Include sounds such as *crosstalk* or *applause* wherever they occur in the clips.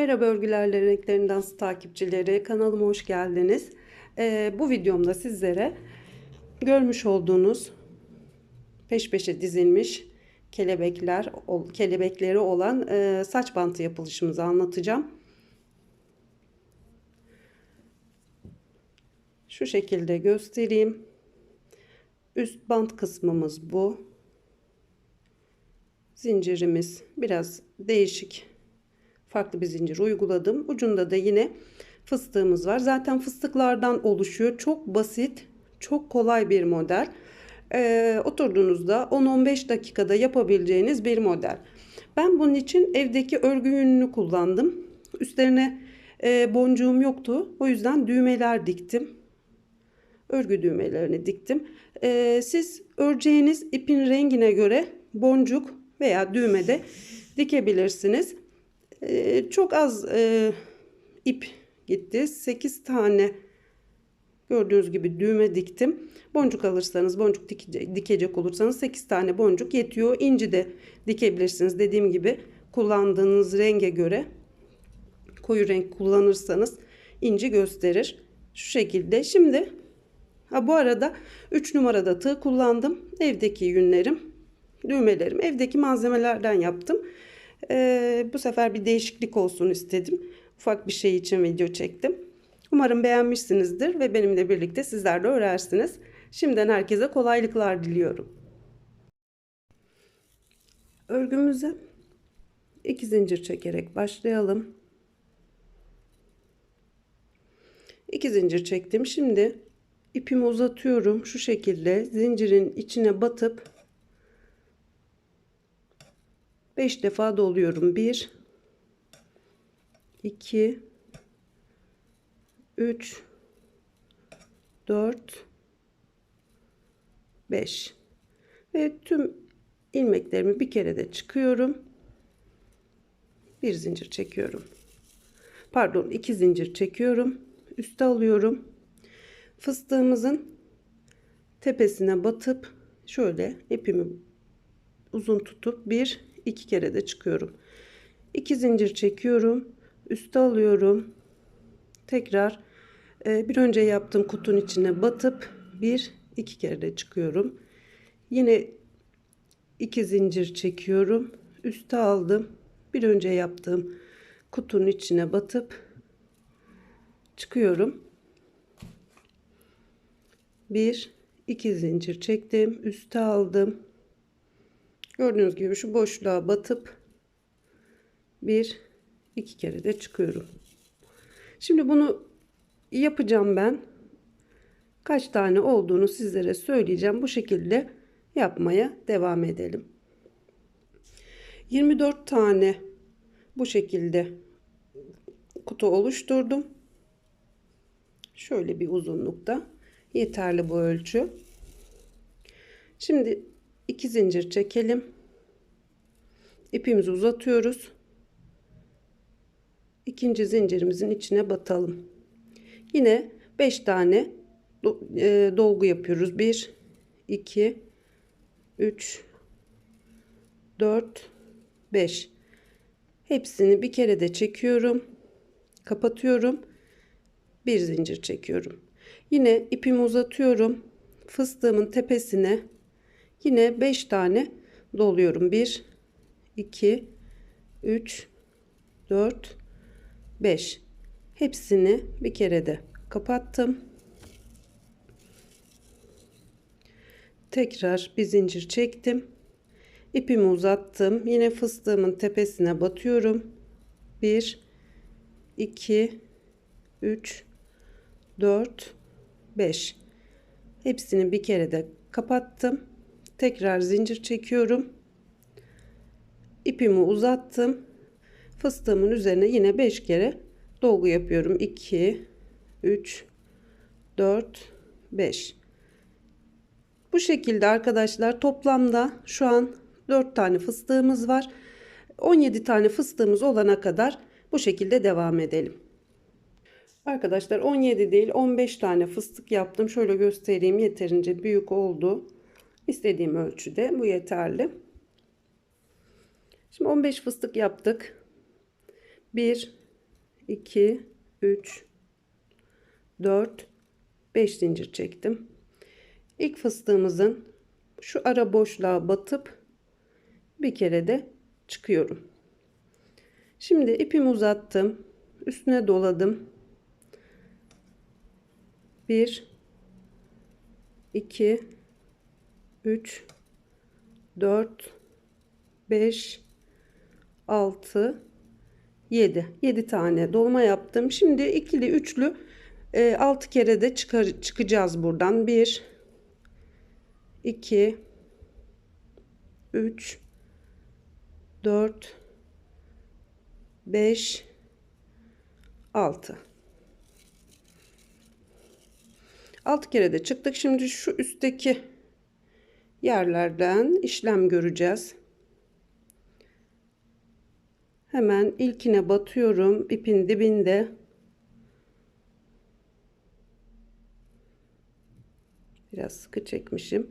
Merhaba örgülerle renklerinden takipçileri kanalıma hoş geldiniz. Ee, bu videomda sizlere görmüş olduğunuz peş peşe dizilmiş kelebekler kelebekleri olan e, saç bantı yapılışımızı anlatacağım. Şu şekilde göstereyim. Üst bant kısmımız bu. Zincirimiz biraz değişik farklı bir zincir uyguladım. Ucunda da yine fıstığımız var. Zaten fıstıklardan oluşuyor. Çok basit, çok kolay bir model. Ee, oturduğunuzda 10-15 dakikada yapabileceğiniz bir model. Ben bunun için evdeki örgü yününü kullandım. Üstlerine e, boncuğum yoktu. O yüzden düğmeler diktim. Örgü düğmelerini diktim. Ee, siz öreceğiniz ipin rengine göre boncuk veya düğme de dikebilirsiniz. Ee, çok az e, ip gitti. 8 tane gördüğünüz gibi düğme diktim. Boncuk alırsanız, boncuk dikecek, dikecek olursanız 8 tane boncuk yetiyor. İnci de dikebilirsiniz. Dediğim gibi kullandığınız renge göre koyu renk kullanırsanız inci gösterir. Şu şekilde. Şimdi ha bu arada 3 numarada tığ kullandım. Evdeki yünlerim, düğmelerim evdeki malzemelerden yaptım. Ee, bu sefer bir değişiklik olsun istedim. Ufak bir şey için video çektim. Umarım beğenmişsinizdir ve benimle birlikte sizler de örersiniz. Şimdiden herkese kolaylıklar diliyorum. Örgümüze iki zincir çekerek başlayalım. İki zincir çektim. Şimdi ipimi uzatıyorum. Şu şekilde zincirin içine batıp 5 defa doluyorum. 1 2 3 4 5 ve tüm ilmeklerimi bir kere de çıkıyorum. Bir zincir çekiyorum. Pardon, iki zincir çekiyorum. Üste alıyorum. Fıstığımızın tepesine batıp şöyle ipimi uzun tutup bir iki kere de çıkıyorum. İki zincir çekiyorum. Üste alıyorum. Tekrar e, bir önce yaptığım kutunun içine batıp bir iki kere de çıkıyorum. Yine iki zincir çekiyorum. Üste aldım. Bir önce yaptığım kutunun içine batıp çıkıyorum. Bir iki zincir çektim. Üste aldım. Gördüğünüz gibi şu boşluğa batıp bir iki kere de çıkıyorum. Şimdi bunu yapacağım ben. Kaç tane olduğunu sizlere söyleyeceğim. Bu şekilde yapmaya devam edelim. 24 tane bu şekilde kutu oluşturdum. Şöyle bir uzunlukta yeterli bu ölçü. Şimdi iki zincir çekelim. İpimizi uzatıyoruz. İkinci zincirimizin içine batalım. Yine 5 tane e, dolgu yapıyoruz. 1 2 3 4 5 hepsini bir kere de çekiyorum. Kapatıyorum. Bir zincir çekiyorum. Yine ipimi uzatıyorum. Fıstığımın tepesine Yine 5 tane doluyorum. 1 2 3 4 5 hepsini bir kere de kapattım. Tekrar bir zincir çektim. İpimi uzattım. Yine fıstığımın tepesine batıyorum. 1 2 3 4 5 hepsini bir kere de kapattım tekrar zincir çekiyorum. İpimi uzattım. Fıstığımın üzerine yine 5 kere dolgu yapıyorum. 2 3 4 5 bu şekilde arkadaşlar toplamda şu an 4 tane fıstığımız var. 17 tane fıstığımız olana kadar bu şekilde devam edelim. Arkadaşlar 17 değil 15 tane fıstık yaptım. Şöyle göstereyim. Yeterince büyük oldu. İstediğim ölçüde bu yeterli. Şimdi 15 fıstık yaptık. 1 2 3 4 5 zincir çektim. İlk fıstığımızın şu ara boşluğa batıp bir kere de çıkıyorum. Şimdi ipimi uzattım. Üstüne doladım. 1 2 3 4 5 6 7 7 tane dolma yaptım. Şimdi ikili üçlü e, 6 kere de çıkar, çıkacağız buradan. 1 2 3 4 5 6 6 kere de çıktık. Şimdi şu üstteki yerlerden işlem göreceğiz. Hemen ilkine batıyorum. ipin dibinde. Biraz sıkı çekmişim.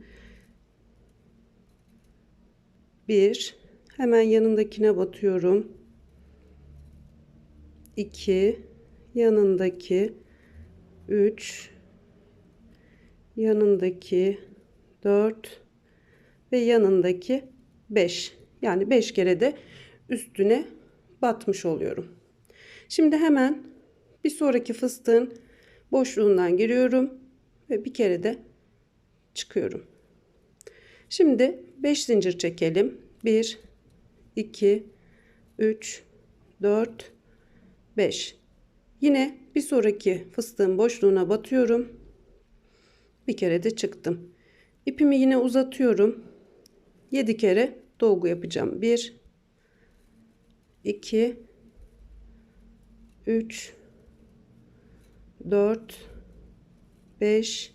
Bir. Hemen yanındakine batıyorum. 2 yanındaki 3 yanındaki 4 ve yanındaki 5 yani 5 kere de üstüne batmış oluyorum. Şimdi hemen bir sonraki fıstığın boşluğundan giriyorum ve bir kere de çıkıyorum. Şimdi 5 zincir çekelim. 1 2 3 4 5 yine bir sonraki fıstığın boşluğuna batıyorum bir kere de çıktım ipimi yine uzatıyorum 7 kere dolgu yapacağım. 1 2 3 4 5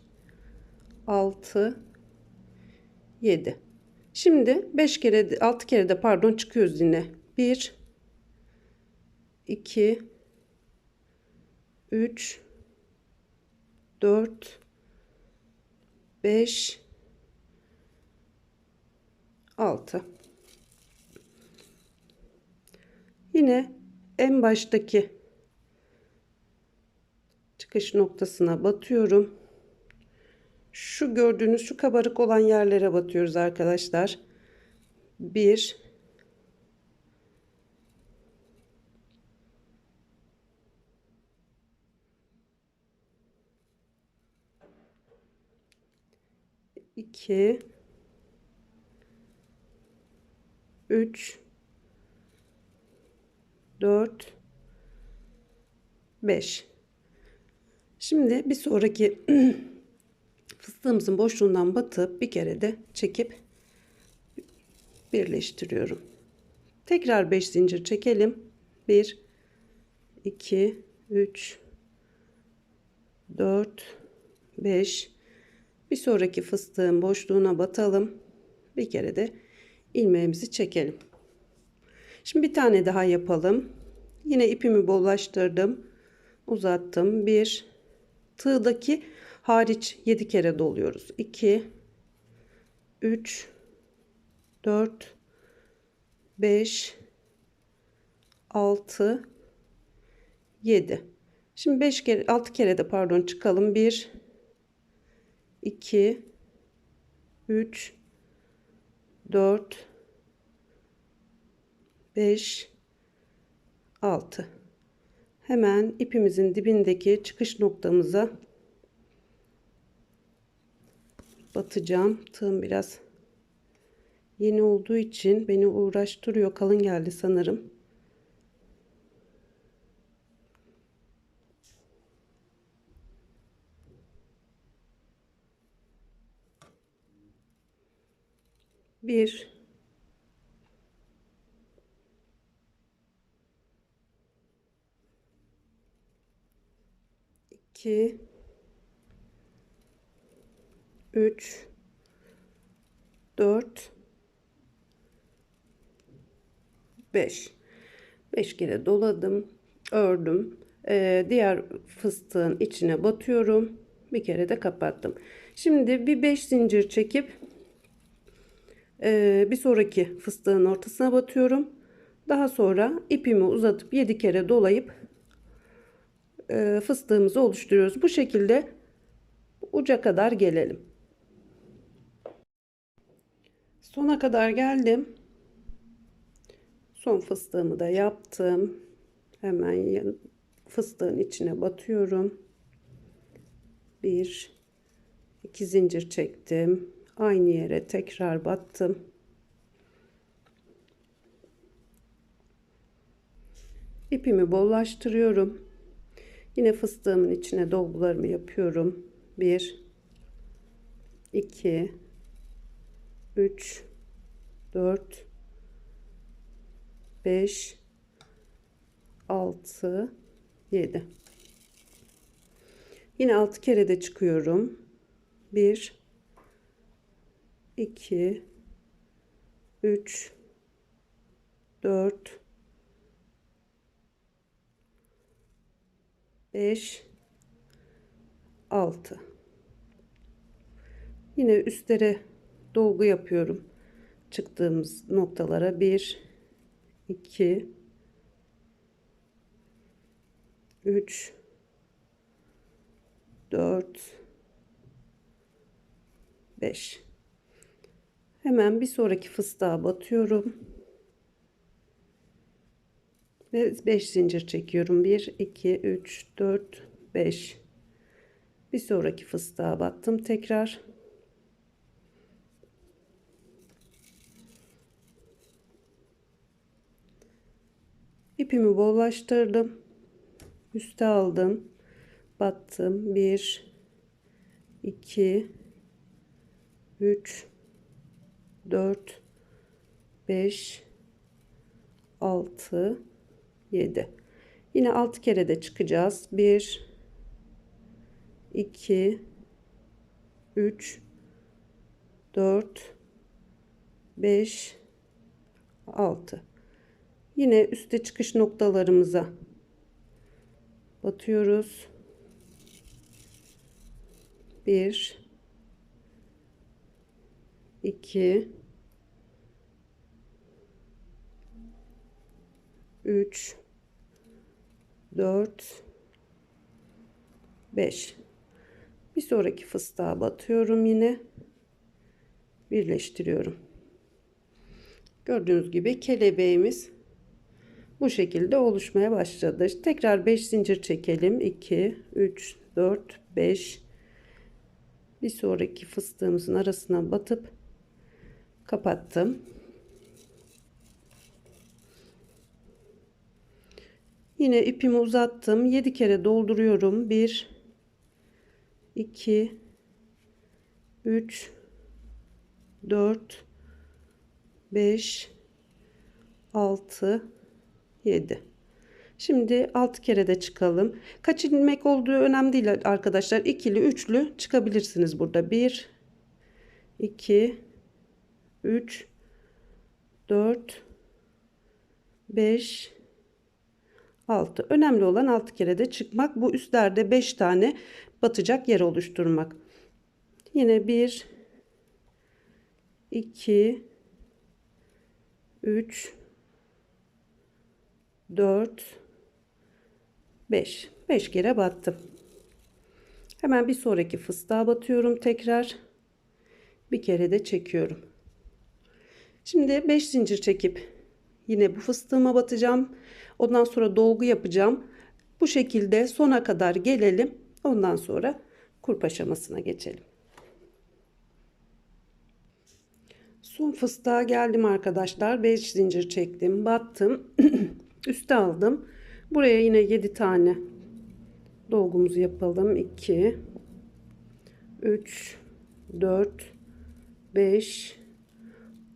6 7 şimdi 5 kere 6 kere de pardon çıkıyoruz yine. 1 2 3 4 5 6 yine en baştaki çıkış noktasına batıyorum. Şu gördüğünüz şu kabarık olan yerlere batıyoruz arkadaşlar. 1 2 3 4 5 Şimdi bir sonraki *clears throat* fıstığımızın boşluğundan batıp bir kere de çekip birleştiriyorum. Tekrar 5 zincir çekelim. 1 2 3 4 5 bir sonraki fıstığın boşluğuna batalım. Bir kere de ilmeğimizi çekelim. Şimdi bir tane daha yapalım. Yine ipimi bollaştırdım. Uzattım. 1 tığdaki hariç 7 kere doluyoruz. 2 3 4 5 6 7 Şimdi 5 kere 6 kere de pardon çıkalım. 1 2 3 4 5 6 hemen ipimizin dibindeki çıkış noktamıza batacağım. Tığım biraz yeni olduğu için beni uğraştırıyor. Kalın geldi sanırım bir. İki. Üç. Dört. Beş. Beş kere doladım ördüm. Ee, diğer fıstığın içine batıyorum. Bir kere de kapattım. Şimdi bir beş zincir çekip ee, bir sonraki fıstığın ortasına batıyorum. Daha sonra ipimi uzatıp 7 kere dolayıp e, fıstığımızı oluşturuyoruz. Bu şekilde uca kadar gelelim. Sona kadar geldim. Son fıstığımı da yaptım. Hemen fıstığın içine batıyorum. Bir, iki zincir çektim. Aynı yere tekrar battım. İpimi bollaştırıyorum. Yine fıstığımın içine dolgularımı yapıyorum. 1 2 3 4 5 6 7 Yine 6 kere de çıkıyorum. 1 2 3 4 5 6 Yine üstlere dolgu yapıyorum. Çıktığımız noktalara 1 2 3 4 5 Hemen bir sonraki fıstığa batıyorum. Ve 5 zincir çekiyorum. 1 2 3 4 5 Bir sonraki fıstığa battım tekrar. İpimi bollaştırdım. Üste aldım. Battım. 1 2 3 4 5 6 7 yine 6 kere de çıkacağız. 1 2 3 4 5 6 yine üste çıkış noktalarımıza batıyoruz. 1 2 3 4 5 bir sonraki fıstığa batıyorum yine. Birleştiriyorum. Gördüğünüz gibi kelebeğimiz bu şekilde oluşmaya başladı. Tekrar 5 zincir çekelim. 2 3 4 5 bir sonraki fıstığımızın arasına batıp kapattım Yine ipimi uzattım. 7 kere dolduruyorum. 1 2 3 4 5 6 7 Şimdi 6 kere de çıkalım. Kaç ilmek olduğu önemli değil arkadaşlar. İkili, üçlü çıkabilirsiniz burada. 1 2 3 4 5 6. Önemli olan 6 kere de çıkmak. Bu üstlerde 5 tane batacak yer oluşturmak. Yine 1 2 3 4 5 5 kere battım. Hemen bir sonraki fıstığa batıyorum tekrar. Bir kere de çekiyorum. Şimdi 5 zincir çekip yine bu fıstığıma batacağım. Ondan sonra dolgu yapacağım. Bu şekilde sona kadar gelelim. Ondan sonra kurp aşamasına geçelim. Son fıstığa geldim arkadaşlar. 5 zincir çektim. Battım. *clears throat* Üste aldım. Buraya yine 7 tane dolgumuzu yapalım. 2 3 4 5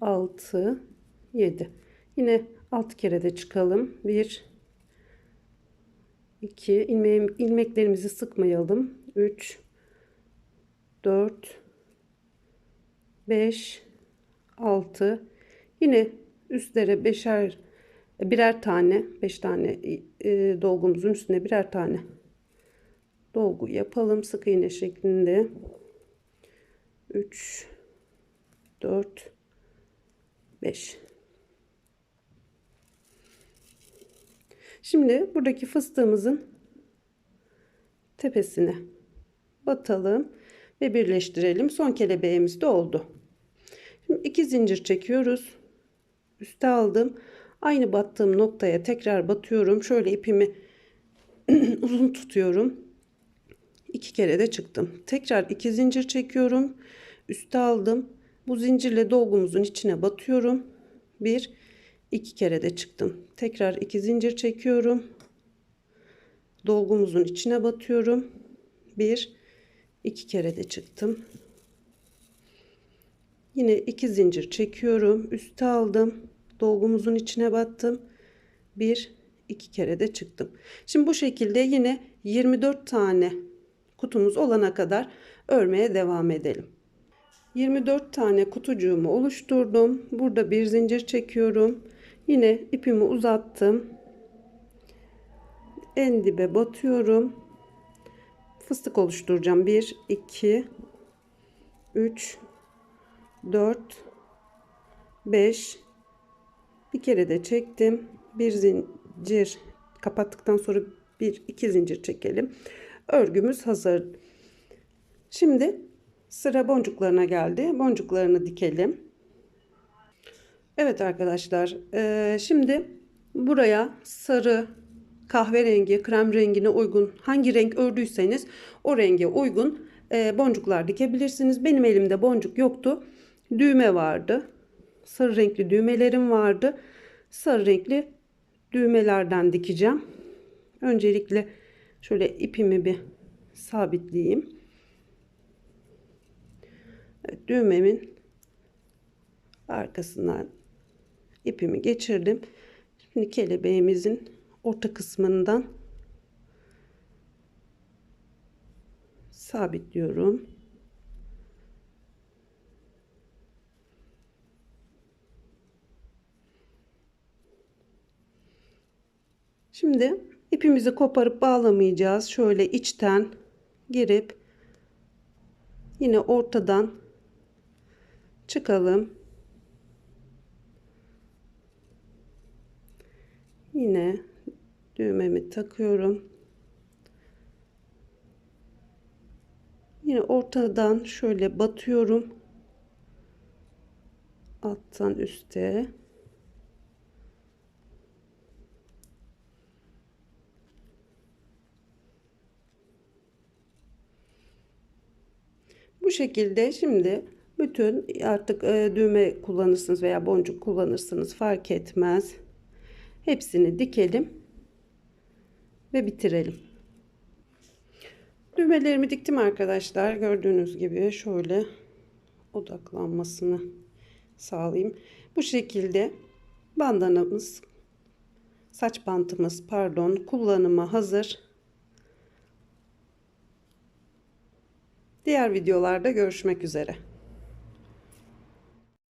6 7 Yine alt kere de çıkalım. 1 2 ilmeğim, ilmeklerimizi sıkmayalım. 3 4 5 6 yine üstlere beşer birer tane 5 tane e, dolgumuzun üstüne birer tane dolgu yapalım sık iğne şeklinde 3 4 5 Şimdi buradaki fıstığımızın tepesine batalım ve birleştirelim. Son kelebeğimiz de oldu. Şimdi iki zincir çekiyoruz. Üste aldım. Aynı battığım noktaya tekrar batıyorum. Şöyle ipimi *clears throat* uzun tutuyorum. İki kere de çıktım. Tekrar iki zincir çekiyorum. Üste aldım. Bu zincirle dolgumuzun içine batıyorum. Bir, iki kere de çıktım. Tekrar iki zincir çekiyorum. Dolgumuzun içine batıyorum. Bir, iki kere de çıktım. Yine iki zincir çekiyorum. Üste aldım. Dolgumuzun içine battım. Bir, iki kere de çıktım. Şimdi bu şekilde yine 24 tane kutumuz olana kadar örmeye devam edelim. 24 tane kutucuğumu oluşturdum. Burada bir zincir çekiyorum. Yine ipimi uzattım. En dibe batıyorum. Fıstık oluşturacağım. 1 2 3 4 5 bir kere de çektim. Bir zincir kapattıktan sonra bir iki zincir çekelim. Örgümüz hazır. Şimdi sıra boncuklarına geldi. Boncuklarını dikelim. Evet arkadaşlar. e, şimdi buraya sarı, kahverengi, krem rengine uygun hangi renk ördüyseniz o renge uygun e, boncuklar dikebilirsiniz. Benim elimde boncuk yoktu. Düğme vardı. Sarı renkli düğmelerim vardı. Sarı renkli düğmelerden dikeceğim. Öncelikle şöyle ipimi bir sabitleyeyim. Evet, düğmemin arkasından ipimi geçirdim. Şimdi kelebeğimizin orta kısmından sabitliyorum. Şimdi ipimizi koparıp bağlamayacağız. Şöyle içten girip yine ortadan çıkalım. Yine düğmemi takıyorum. Yine ortadan şöyle batıyorum. Alttan üste. Bu şekilde şimdi bütün artık e, düğme kullanırsınız veya boncuk kullanırsınız fark etmez. Hepsini dikelim ve bitirelim. Düğmelerimi diktim arkadaşlar. Gördüğünüz gibi şöyle odaklanmasını sağlayayım. Bu şekilde bandanamız, saç bantımız pardon kullanıma hazır. Diğer videolarda görüşmek üzere.